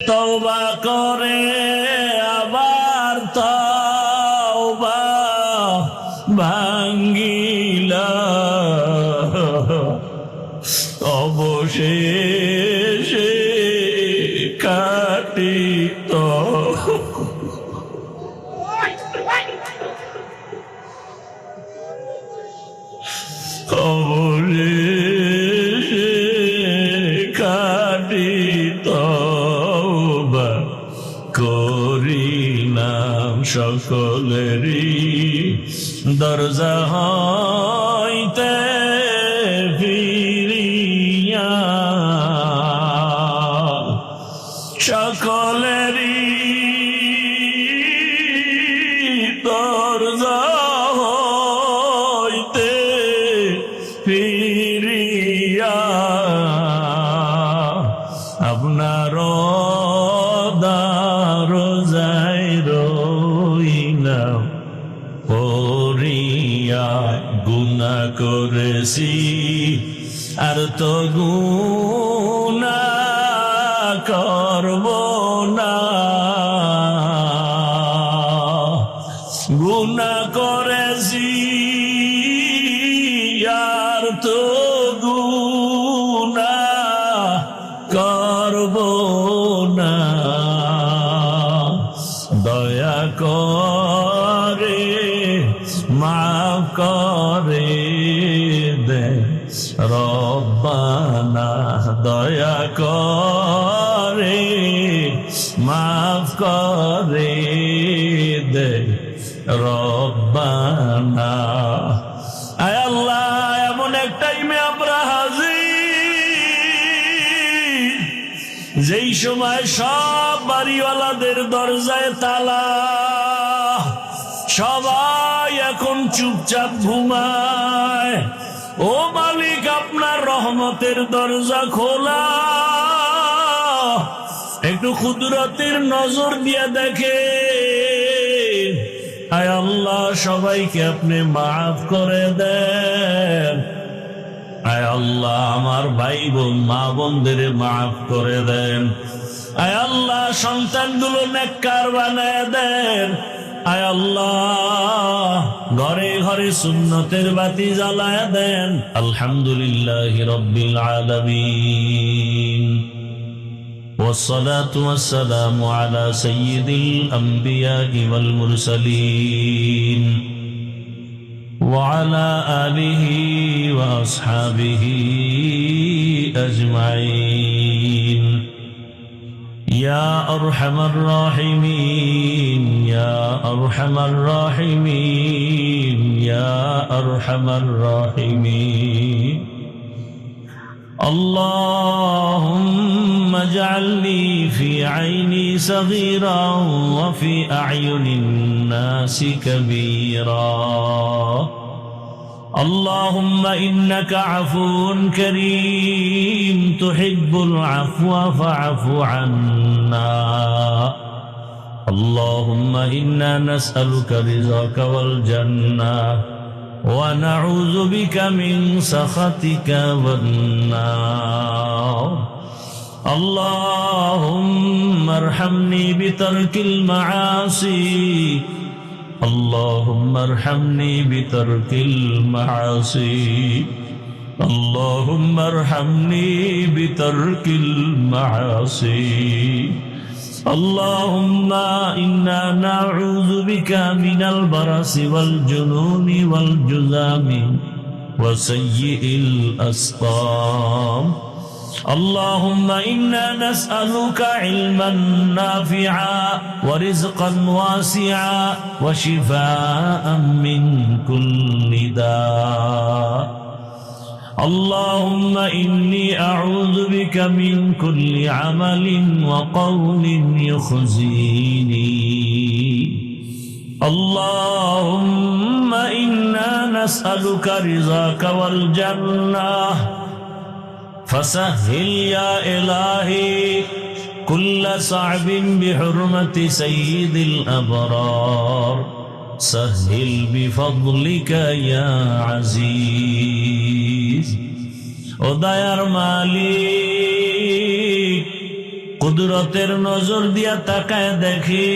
তওবা করে। সকলেরই দরজা আর তো গুণা দয়া করে, মাফ করে দে রব্বানা। আয় আল্লাহ, এমন এক টাইমে আমরা যেই সময় সব বাড়িওয়ালাদের দরজায় তালা। সবাই এখন চুপচাপ ঘুমায়। ও মালিক রহমতের দরজা খোলা। একটু কুদরতের নজর দিয়ে দেখে আয় আল্লাহ, সবাইকে আপনি মাফ করে দেন। আয় আল্লাহ, আমার ভাই বোন মা বোনদের মাফ করে দেন। আয় আল্লাহ, সন্তানগুলো নেককার বানায় দেন। আয় আল্লাহ ঘরে ঘরে সুন্নতের বাতি জ্বালায় দেন আলহামদুলিল্লাহ রব্বিল আলামিন والصلاة والسلام على سيد الأنبياء والمرسلين وعلى آله وأصحابه أجمعين يا أرحم الراحمين يا أرحم الراحمين يا أرحم الراحمين اللهم اجعلني في عيني صغيرا وفي أعين الناس كبيرا اللهم إنك عفو كريم تحب العفو فاعف عنا اللهم إنا نسألك رزقك والجنة ونعوذ بك من سخطك والنار اللهم ارحمني بترك المعاصي اللهم ارحمني بترك المعاصي. اللهم ارحمني بترك المعاصي. اللهم إنا نعوذ بك من البرص والجنون والجذام وسيء الأسقام. اللهم إنا نسألك علما نافعا ورزقا واسعا وشفاء من كل داء. اللهم إني أعوذ بك من كل عمل وقول يخزيني. اللهم إنا نسألك رضاك والجنة فسهل يا إلهي كل صعب بحرمة سيد الأبرار سهل بفضلك يا عزيز ও দয়ার মালিক কুদরতের নজর দিয়া তাকায় দেখি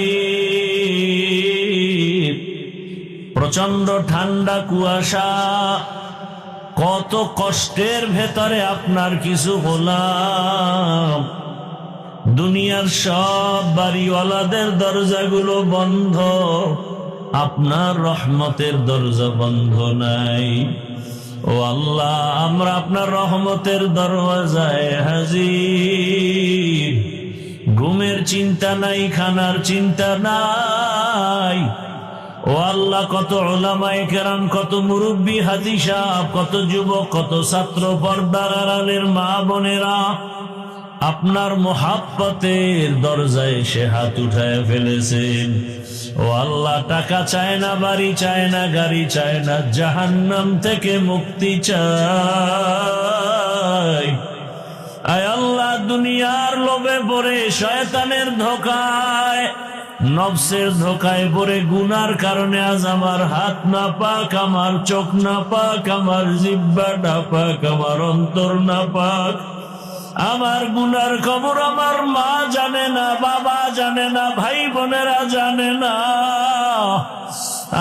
প্রচন্ড ঠান্ডা কুয়াশা কত কষ্টের ভেতরে আপনার কিছু গোলাম দুনিয়ার সব বাড়িওয়ালাদের দরজাগুলো বন্ধ। আপনার রহমতের দরজা বন্ধ নাই। ও আল্লাহ, আমরা আপনার রহমতের দরওয়াজায় হাজির। ঘুমের চিন্তা নাই, খানার চিন্তা নাই। ও আল্লাহ, কত ওলামায়ে কেরাম, কত মুরব্বী হাজি সাহ কত যুবক, কত ছাত্র পর্দার আড়ালের মা বোনেরা, আপনার মোহাব্বতের দরজায় সে হাত উঠায় ফেলেছেন। ও আল্লাহ, টাকা চায় না, বাড়ি চায় না, গাড়ি চায় না, জাহান্নাম থেকে মুক্তি চায়। আয় আল্লাহ, দুনিয়ার লোভে পড়ে শয়তানের ধোকায়। নবসের ধোকায় পড়ে গুনার কারণে আজ আমার হাত না পাক, আমার চোখ না পাক, আমার জিব্বা না পাক, আমার অন্তর না পাক। আমার গুনার খবর আমার মা জানে না, বাবা জানে না, ভাই বোনেরা জানে না।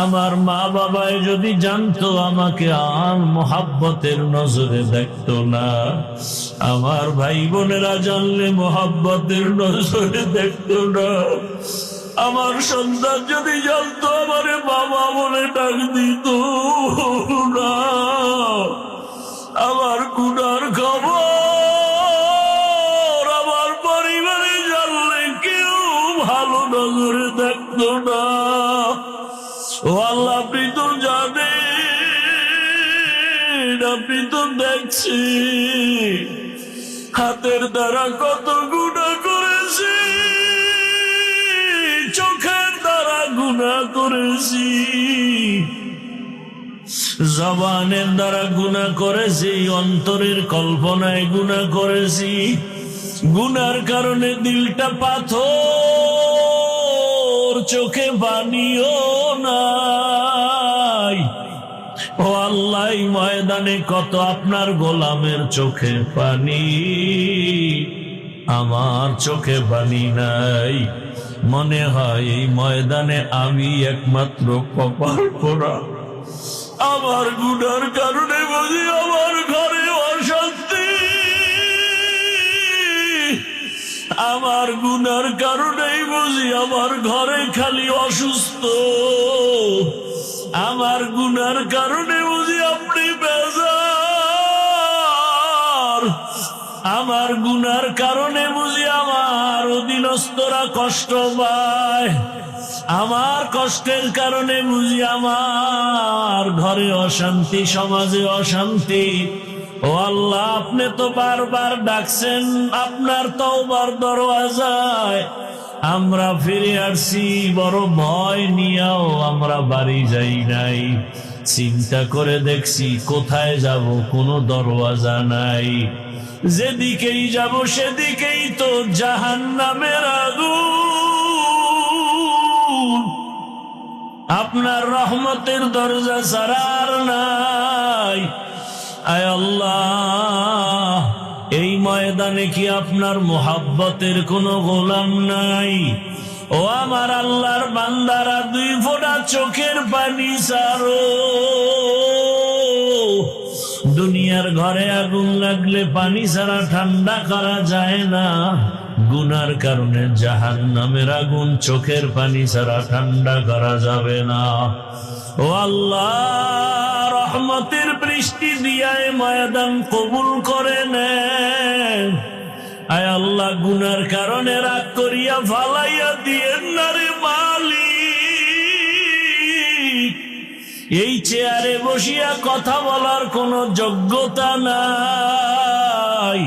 আমার মা বাবায় যদি জানতো, আমাকে আর মোহাব্বতের নজরে দেখতো না। আমার ভাই বোনেরা জানলে মোহাব্বতের নজরে দেখতো না। আমার সন্তান যদি জানতো, আমারে বাবা বলে ডাক দিত। আমার গুনার খবর আমার পরিবারে জানলে কেউ ভালো নজরে দেখতো না। আল্লাহ, আপনি তো জানেন, আপনি তো দেখছি। হাতের দ্বারা কত গুণা গুণা করেছি। জবানের দ্বারা গুণা করেছি, অন্তরের কল্পনায় গুণা করেছি। গুনার কারণে দিলটা পাথর, চোখে বানিও নাই। ও আল্লাহ ময়দানে কত আপনার গোলামের চোখে পানি? আমার চোখে পানি নাই। মনে হয় এই ময়দানে আমি একমাত্র কপাল পোড়া। আমার গুনার কারণে বুঝি আমার ঘরে অশান্তি। আমার গুণার কারণেই বুঝি আমার ঘরে খালি অসুস্থ। আমার গুনার কারণে আমার গুনার কারণে বুঝি আমার অধীনস্থরা কষ্ট পায়। আমার কষ্টের কারণে বুঝি আমার ঘরে অশান্তি, সমাজে অশান্তি। ও আল্লাহ, আপনি তো বারবার ডাকছেন, আপনার তওবার দরওয়াজায়। আমরা ফিরে আসছি, বড় ভয় নিয়েও আমরা বাড়ি যাই নাই। চিন্তা করে দেখছি, কোথায় যাব, কোনো দরওয়াজা নাই। যেদিকেই যাব সেদিকেই তো জাহান নামের আগুন। আপনার রহমতের দরজা সারার নাই। আয় আল্লাহ, এই ময়দানে কি আপনার মোহাব্বতের কোনো গোলাম নাই? ও আমার আল্লাহর বান্দারা, দুই ফোঁটা চোখের পানি সারো দুনিয়ার ঘরে আগুন লাগলে পানি ছাড়া ঠান্ডা করা যায় না। গুনার কারণে জাহান নামের আগুন চোখের পানি ছাড়া ঠান্ডা করা যাবে না। ও আল্লাহ, রহমতের বৃষ্টি দিয়ায় ময়দান কবুল করে নেন আয় আল্লাহ, গুনার কারণে রাগ করিয়া ফালাইয়া দিয়েন না রে মালিক। এই চেয়ারে বসিয়া কথা বলার কোনো যোগ্যতা নাই।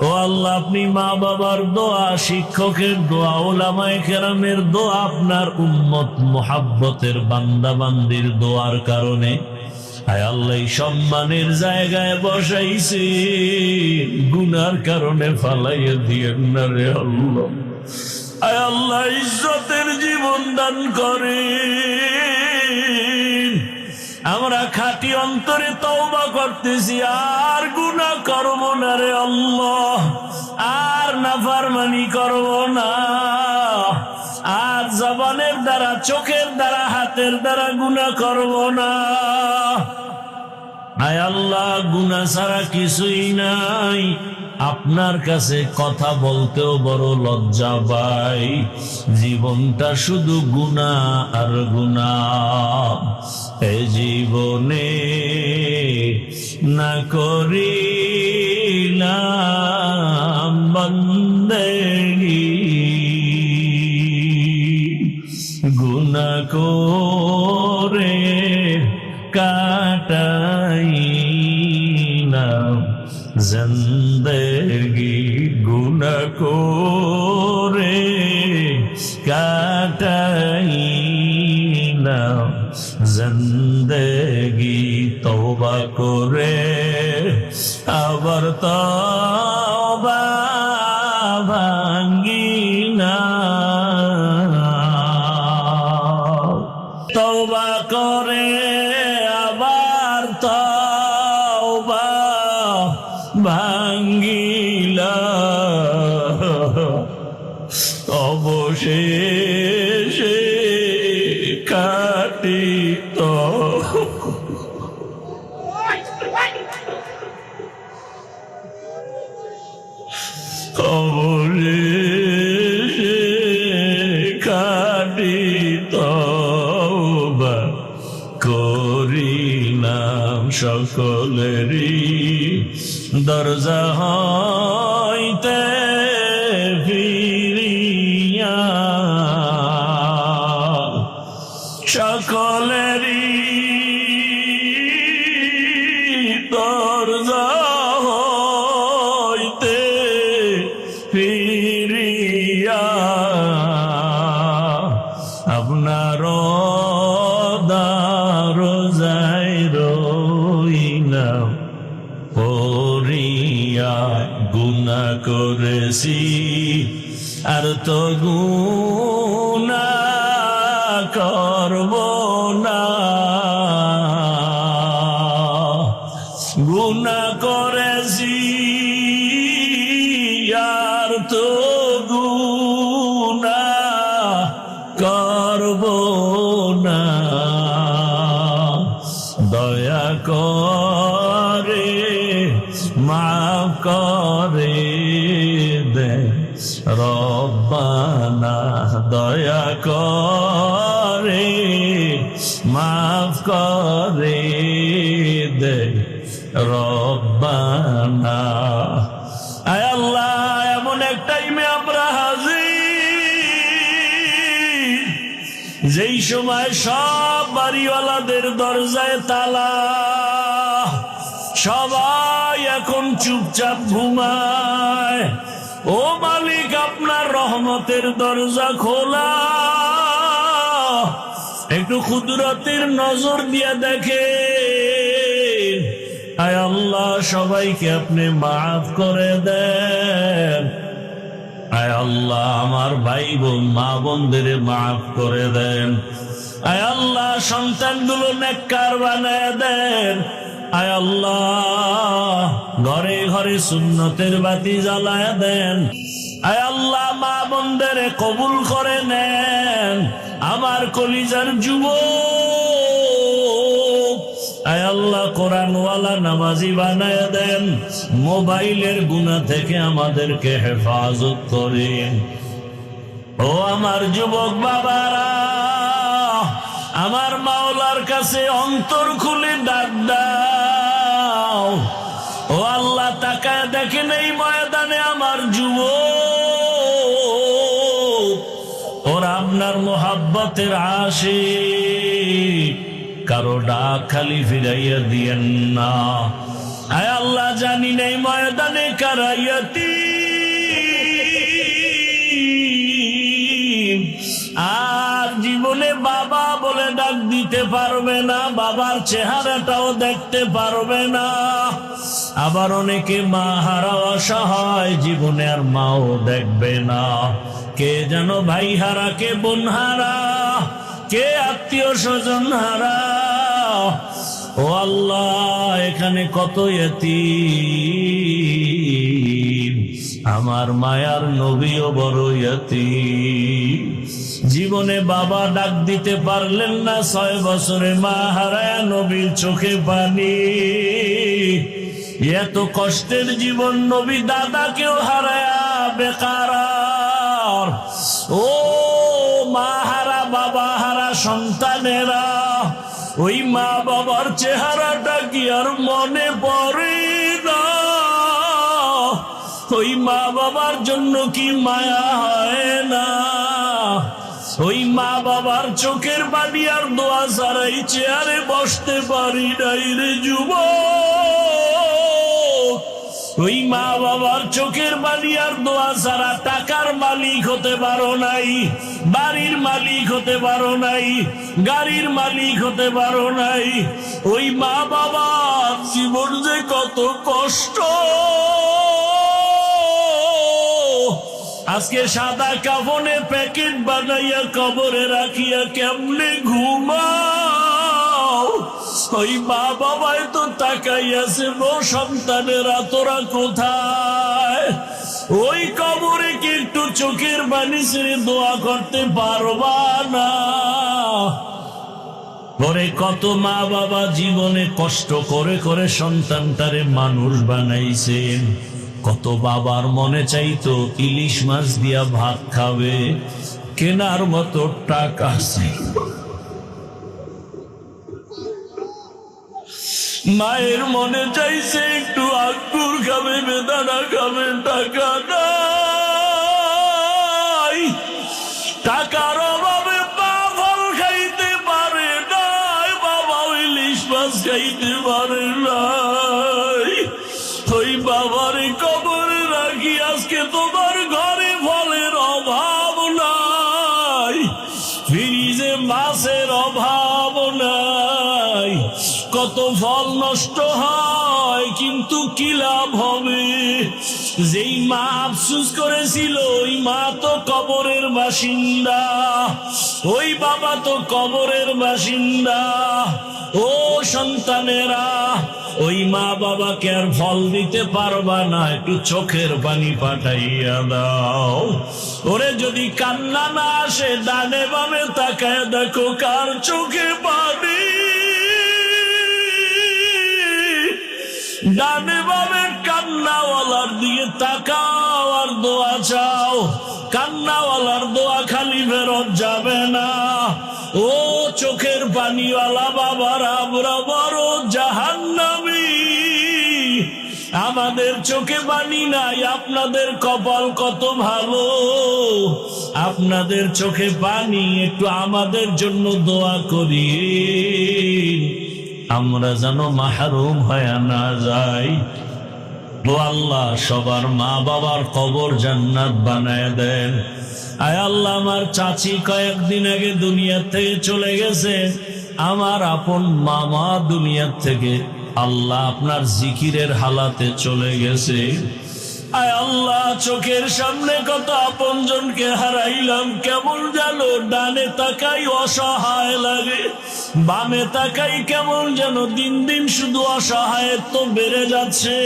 ও আল্লাহ, আপনি মা বাবার দোয়া, শিক্ষকের দোয়া, ওলামায় কেরামের দোয়া, আপনার উম্মত মোহাব্বতের বান্দাবান্দির দোয়ার কারণে। আয় আল্লাহ সম্মানের জায়গায় বসাইছে। গুনার কারণে ফালাইয়া দিয়ে না রে আল্লাহ। আয় আল্লাহ, ইজ্জতের জীবন দান করে। আমরা খাটি অন্তরে তওবা করতেছি, আর গুনাহ করব না রে আল্লাহ, আর নাফারমানি করব না। আর জবানের দ্বারা, চোখের দ্বারা, হাতের দ্বারা গুণা করব না। আয় আল্লাহ গুনা ছাড়া কিছুই নাই। আপনার কাছে কথা বলতেও বড় লজ্জা পাই। জীবনটা শুধু গুণা আর গুণা। এ জীবনে না করি করিলাম বন্দেগী তওবা করে আবার তওবা ভাঙ্গি না তবা করে আবার সকলেরই দরজা হইতে আর রব্বানা দয়া করে, মাফ করে দে রব্বানা। আয় আল্লাহ, এমন এক টাইমে আমরা হাজির, যেই সময় সব বাড়িওয়ালাদের দরজায় তালা, সবাই এখন চুপচাপ ঘুমায়। ও মালিক, আপনার রহমতের দরজা খোলা। একটু কুদরতের নজর দিয়া দেখে আয় আল্লাহ, সবাইকে আপনি মাফ করে দেন। আয় আল্লাহ, আমার ভাই বোন, মা বোনদের মাফ করে দেন। আয় আল্লাহ, সন্তানগুলো নেককার বানায় দেন। আয় আল্লাহ ঘরে ঘরে সুন্নতের বাতি জ্বালায় দেন। আল্লাহ, মা বোনদের কবুল করে নেন। আমার কলিজার আয় আল্লাহ, কোরআনওয়ালা নামাজি বানায় দেন। মোবাইলের গুণা থেকে আমাদেরকে হেফাজত করেন। ও আমার যুবক বাবারা, আমার মাওলার কাছে অন্তর খুলে ডাক দাও। যুবক, ওরা আপনার মোহাব্বতের আসে কারও ডাক খালি ফিরাইয়া দিয়েন না। আয় আল্লাহ জানি নেই ময়দানে কারাইয়াতি আর জীবনে বাবা বলে ডাক দিতে পারবে না, বাবার চেহারাটাও দেখতে পারবে না। আবার অনেকে মা হারা অসহায়, জীবনে আর মাও দেখবে না। কে যেন ভাই হারা, কে বোন হারা, কে আত্মীয় স্বজন হারা। ও আল্লাহ, এখানে কত এতিম। আমার মায়ার নবীও বড় ইয়াতীম জীবনে বাবা ডাক দিতে পারলেন না, ছয় বছরে মা হারায় নবীর চোখে পানি। এত কষ্টের জীবন নবী দাদাকেও হারায়া বেকার। ও মা হারা, বাবা হারা, সন্তানেরা, ওই মা বাবার চেহারাটা কি আর মনে পড়ে না? ওই মা বাবার জন্য কি মায়া হয় না? ওই মা বাবার চোখের বাড়ি আর দোয়া ছাড়াই চেয়ারে বসতে পারি নাই রে যুবক। ওই মা বাবার চোখের বাড়ি আর দোয়া ছাড়া টাকার মালিক হতে পারো নাই, বাড়ির মালিক হতে পারো নাই, গাড়ির মালিক হতে পারো নাই। ওই মা বাবার জীবন যে কত কষ্ট। আজকে সাদা কাফনে প্যাকেট বানাইয়া কবরে রাখিয়া কেমনে ঘুমাও ওই মা বাবায় তো তাকাইয়াছে গো সন্তানেরা তোরা কোথায়? ওই কবরে কি একটু চোখের বাণী ছেড়ে দোয়া করতে পারবা না? পরে কত মা বাবা জীবনে কষ্ট করে করে সন্তানটারে মানুষ বানাইছেন কত বাবার মনে চাইতো ইলিশ মাছ দিয়া ভাত খাবে, কেনার মতো টাকা আছে। মায়ের মনে চাইছে একটু আঙ্গুর খাবে বেদানা খাবে টাকা নাই নষ্ট হয়, কিন্তু কি লাভ হবে? যেই মা আফসুস করেছিল, ওই মা তো কবরের বাসিন্দা। ওই বাবা তো কবরের বাসিন্দা। ও সন্তানেরা, ওই মা বাবাকে আর ফল দিতে পারবা না, একটু চোখের পানি পাঠাইয়া দাও। ওরে যদি কান্না না আসে, ডানে বামে তাকায় দেখো কার চোখে পানি ডানে বামে কান্নাওয়ালার দিকে তাকাও আর দোয়া চাও। কান্নাওয়ালার দোয়া খালি ফেরত যাবে না। ও চোখের পানিওয়ালা বাবার, আমরা বড় জাহান্নামী। আমাদের চোখে পানি নাই, আপনাদের কপাল কত ভালো? আপনাদের চোখে পানি, একটু আমাদের জন্য দোয়া করি আমরা যেন মাহরুম হয়ে না যাই। ও আল্লাহ, সবার মা বাবার কবর জান্নাত বানায় দেন। আয় আল্লাহ, আমার চাচি কয়েকদিন আগে দুনিয়ার থেকে চলে গেছে। আমার আপন মামা দুনিয়ার থেকে আল্লাহ আপনার জিকিরের হালাতে চলে গেছে। আয় আল্লাহ, চোখের সামনে কত আপন জনকে হারাইলাম। কেমন যেন ডানে তাকাই অসহায় লাগে, বামে তাকাই কেমন যেন দিন দিন শুধু অসহায়ত্ব বেড়ে যাচ্ছে।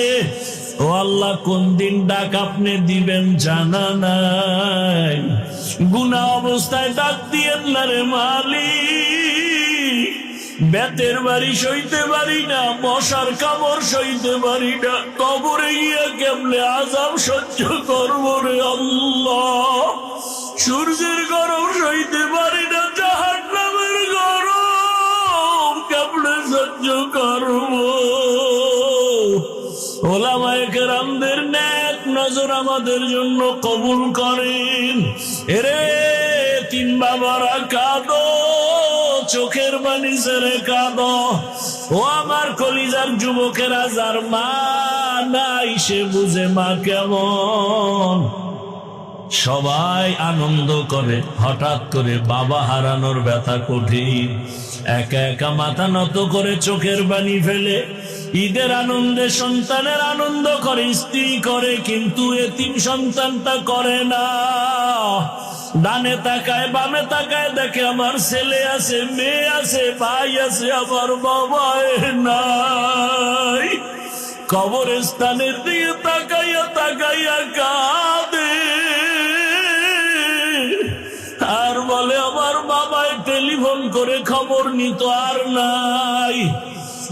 ও আল্লাহ, কোন দিন ডাক আপনি দিবেন জানা নাই। গুনা অবস্থায় ডাক দিয়েন না রে মালিক। বেতের বাড়ি সইতে পারি না, মশার কামড় সইতে পারি না, কবরে গিয়ে কেমনে আজাব সহ্য করব রে আল্লাহ? সূর্যের গরম সইতে পারি না জাহার নামের গরম কেমনে সহ্য করব? ওলামায়ে কেরামদের ন্যাক নজর আমাদের জন্য কবুল করেন। এরে তিন বাবারা কাঁদো। চোখের বাণী ছেড়ে কাঁদো ও আমার কলিজার যুবকেরা যার মা নাই, সে বুঝে মা কেমন? সবাই আনন্দ করে, হঠাৎ করে বাবা হারানোর ব্যথা কঠিন। একা একা মাথা নত করে চোখের বাণী ফেলে, ঈদের আনন্দে সন্তানের আনন্দ করে, স্ত্রী করে, কিন্তু এতিম সন্তানটা করে না। ডানে তাকায়, বামে তাকায়, দেখে আমার ছেলে আছে, মেয়ে আছে, ভাই আছে, আমার বাবা নাই। কবরস্থানের দিকে তাকাইয়া তাকাইয়া কাঁদে। আর বলে, আমার বাবায় টেলিফোন করে খবর নিত আর নাই।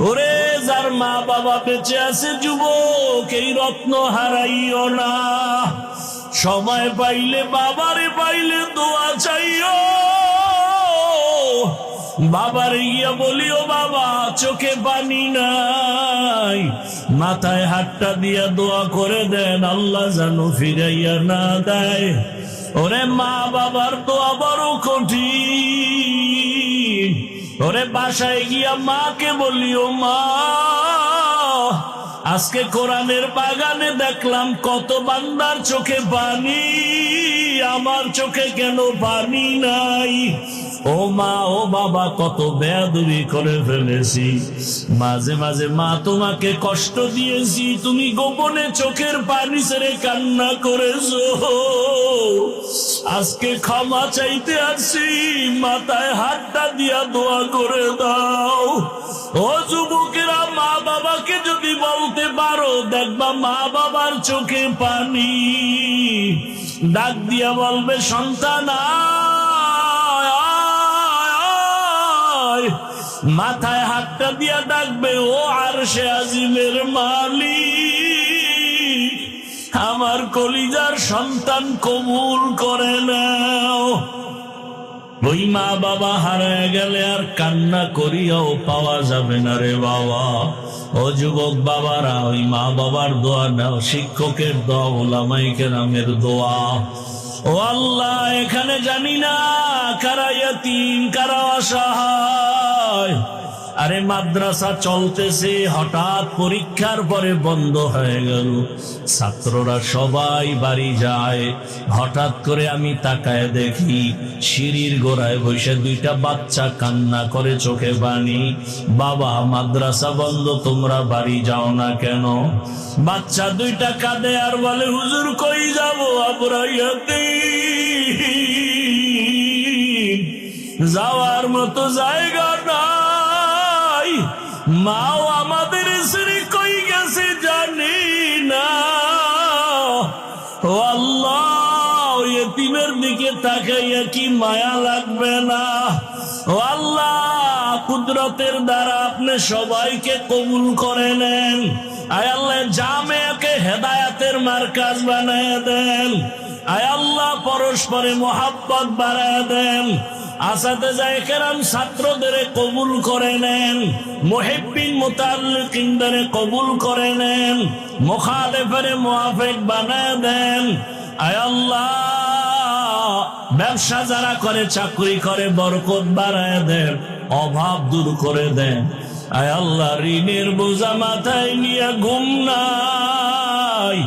ওরে, যার মা বাবা বেঁচে আছে, যুবক, এই রত্ন হারাইও না। সময় পাইলে, বাবারে পাইলে দোয়া চাইও। বাবারে গিয়া বলিও, বাবা, চোখে পানি নাই। মাথায় হাতটা দিয়া দোয়া করে দেন, আল্লাহ যেন ফিরাইয়া না দেয়। ওরে মা, বাবার দোয়া বড় কঠিন। ওরে বাসায় গিয়া মাকে বলিও, মা আজকে কোরআনের বাগানে দেখলাম কত বান্দার চোখে বাণী আমার চোখে কেন বাণী নাই? ও মা ও বাবা কত বেয়াদবি করে ফেলেছি। মাঝে মাঝে মা তোমাকে কষ্ট দিয়েছি তুমি গোপনে চোখের পানি ছেড়ে কান্না করেছ। আজকে ক্ষমা চাইতে আসছি মাথায় হাতটা দিয়া দোয়া করে দাও। ও যুবকেরা মা বাবাকে যদি বলতে পারো দেখবা মা বাবার চোখে পানি। ডাক দিয়া বলবে সন্তান আয়, মাথায় হাতটা দিয়া ডাকবে, ও আর সে আজিমের মালিক, আমার কলিজার সন্তান কবুল করে নাও। ওই মা বাবা হারায় গেলে আর কান্না করিয়াও পাওয়া যাবে না রে বাবা। ও যুবক বাবারা, ওই মা বাবার দোয়া নাও, শিক্ষকের দোয়া ওলামাইকে নামের দোয়া। ও আল্লাহ এখানে জানি না কারা ইয়াতিম কারা অসহায়। আরে মাদ্রাসা চলতেছে, হঠাৎ পরীক্ষার পরে বন্ধ হয়ে গেল। ছাত্ররা সবাই বাড়ি যায়। হঠাৎ করে আমি তাকায় দেখি, সিঁড়ির গোড়ায় বসে দুইটা বাচ্চা কান্না করে চোখে পানি। বাবা, মাদ্রাসা বন্ধ, তোমরা বাড়ি যাও না কেন? বাচ্চা দুইটা কাঁদে আর বলে, হুজুর, কই যাব? আবরাইয়াতে যাওয়ার মতো জায়গা মাও আমাদের শ্রী কই গেছে জানি না। ও আল্লাহ এতিমের দিকে তাকাইয়া কি মায়া লাগবে না। আল্লাহ, কুদরতের দ্বারা আপনি সবাইকে কবুল করে নেন। আয় আল্লাহ জামেকে হেদায়াতের মার্কাজ বানায় দেন। আয় আল্লাহ, পরস্পরে মোহাব্বত বাড়ায় দেন। ছাত্রদের কবুল করে নেন, মুহিব্বিন মুতাল্লিকিনদের কবুল করে নেন, মুখালেফের দেন। ব্যবসা যারা করে, চাকরি করে, বরকত বাড়ায় দেন, অভাব দূর করে দেন। আয় আল্লাহ, ঋণের বোঝা মাথায় ঘুম নাই।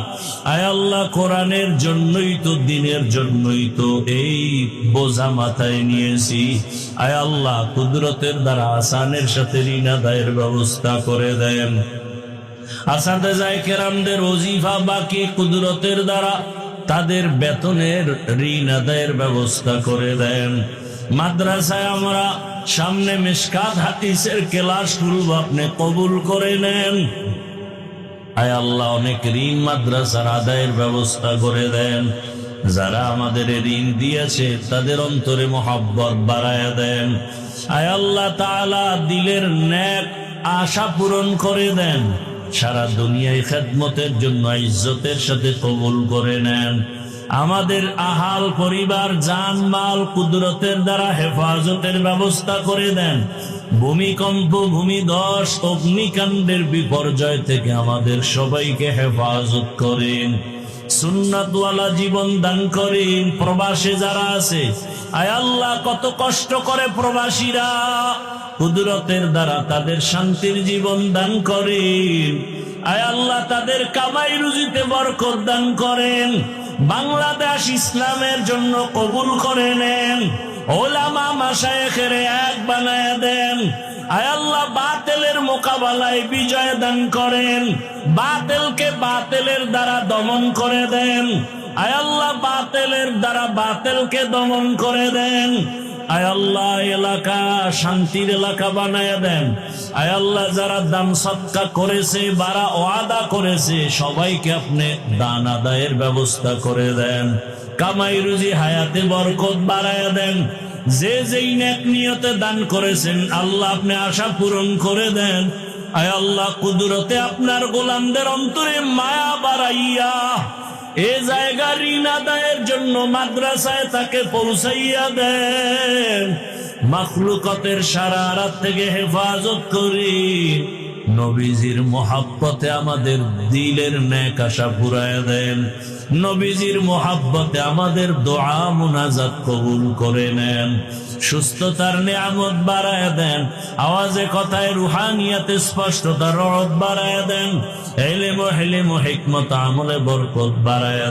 আয় আল্লাহ, কোরআনের জন্যই তো, দিনের জন্যই তো এই বোঝা মাথায় নিয়েছি। আয় আল্লাহ, কুদরতের দ্বারা আসানের সাথে ঋণ আদায়ের ব্যবস্থা করে দেন। আসাদে যায় কেরামদের ওজিফা বাকি কুদরতের দ্বারা তাদের বেতনের ঋণ আদায়ের ব্যবস্থা করে দেন। মাদ্রাসায় আমরা সামনে মিসকাত হাতিসের ক্লাস খুলব আপনি কবুল করে নেন। আয় আল্লাহ, অনেক ঋণ মাদ্রাসার আদায়ের ব্যবস্থা করে দেন। যারা আমাদের ঋণ দিয়েছে, তাদের অন্তরে মোহাব্বত বাড়ায় দেন। আয় আল্লাহ তাআলা, দিলের ন্যাক আশা পূরণ করে দেন। সারা দুনিয়ায় খেদমতের জন্য, ইজ্জতের সাথে কবুল করে নেন। আমাদের আহাল পরিবার জান মাল কুদরতের দ্বারা হেফাজতের ব্যবস্থা করে দেন। ভূমিকম্প, ভূমিধস, অগ্নিকাণ্ডের বিপর্যয় থেকে আমাদের সবাইকে হেফাজত করেন। সুন্নাতওয়ালা জীবন দান করেন। প্রবাসে যারা আছে, আয় আল্লাহ, কত কষ্ট করে প্রবাসীরা কুদরতের দ্বারা তাদের শান্তির জীবন দান করেন। আয় আল্লাহ, তাদের কামাই রুজিতে বরকত দান করেন। বাংলাদেশ ইসলামের জন্য কবুল করে নেন। ওলামা মাসায়েখের এক বানায় দেন। আয়াল্লাহ বাতেলের মোকাবেলায় বিজয় দান করেন। বাতেলকে বাতেলের দ্বারা দমন করে দেন। আয়াল্লাহ বাতেলের দ্বারা বাতেলকে দমন করে দেন। আয় আল্লাহ, এলাকা শান্তির এলাকা বানায় দেন। আয় আল্লাহ, যারা দান সৎকা করেছে, বারা ওয়াদা করেছে, সবাইকে আপনি দান আদায়ের ব্যবস্থা করে দেন। কামাই রুজি হায়াতে বরকত বাড়ায় দেন। যে যেই নেক নিয়তে দান করেছেন, আল্লাহ আপনি আশা পূরণ করে দেন। আয় আল্লাহ, কুদরতে আপনার গোলামদের অন্তরে মায়া বাড়াইয়া এ জায়গা ঋণ আদায়ের জন্য মাদ্রাসায় তাকে পৌঁছাইয়া দেন। মাখলুকতের সারা রাত থেকে হেফাজত করি। নবীজির মোহাব্বতে আমাদের দিলের ন্যাক আশা ফুরায় দেন। নবীজির মোহাব্বতে আমাদের দোয়া মুনাজাত কবুল করে নেন, সুস্থতার নিয়ামত বাড়ায় দেন, আওয়াজে কথায় রুহানিয়াতে স্পষ্টতা রদ বাড়ায় দেন হেলেম হিকমত আমলে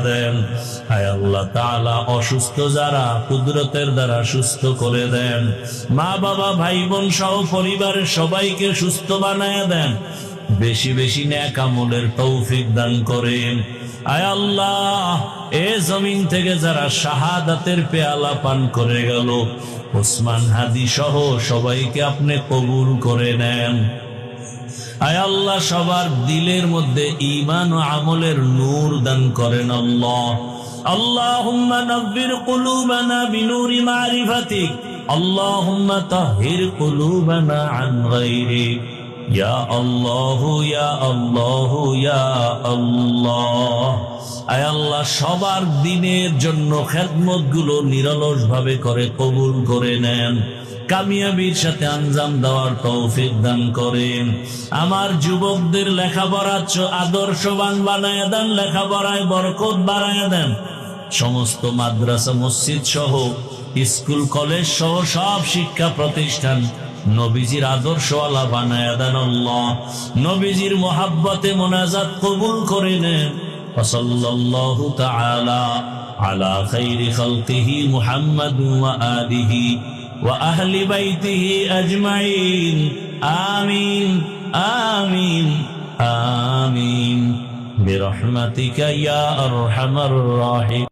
দেন। অসুস্থ যারা কুদরতের দ্বারা সুস্থ করে দেন, মা, বাবা, ভাই, বোন সহ পরিবারের সবাইকে সুস্থ বানায় দেন, বেশি বেশি ন্যাক আমলের তৌফিক দান করেন। আয় আল্লাহ এ জমিন থেকে যারা শাহাদাতের পেয়ালা পান করে গেল ওসমান হাদি সহ সবাইকে আপনি কবুল করে নেন আয় আল্লাহ সবার দিলের মধ্যে ঈমান ও আমলের নূর দান করেন আল্লাহ اللهم نبر قلوبنا بنور معرفتك اللهم طهر قلوبنا عن غيرك সবার দিনের জন্য খেদমতগুলো নিরলস ভাবে করে, কবুল করে নেন। কামিয়াবির সাথে আঞ্জাম দেওয়ার তৌফিক দান করেন। আমার যুবকদের লেখাপড়া আদর্শবান বানায় দেন, লেখাপড়ায় বরকত বাড়ায় দেন। সমস্ত মাদ্রাসা, মসজিদ সহ, স্কুল, কলেজ সহ সব শিক্ষা প্রতিষ্ঠান নবীজির আদর্শওয়ালা বানায় দেন আল্লাহ নবীজির মোহাব্বতে মোনাজাত কবুল করে নেন وصلى الله تعالى على خير خلقه محمد وآله وأهل بيته أجمعين آمين آمين آمين برحمتك يا أرحم الراحمين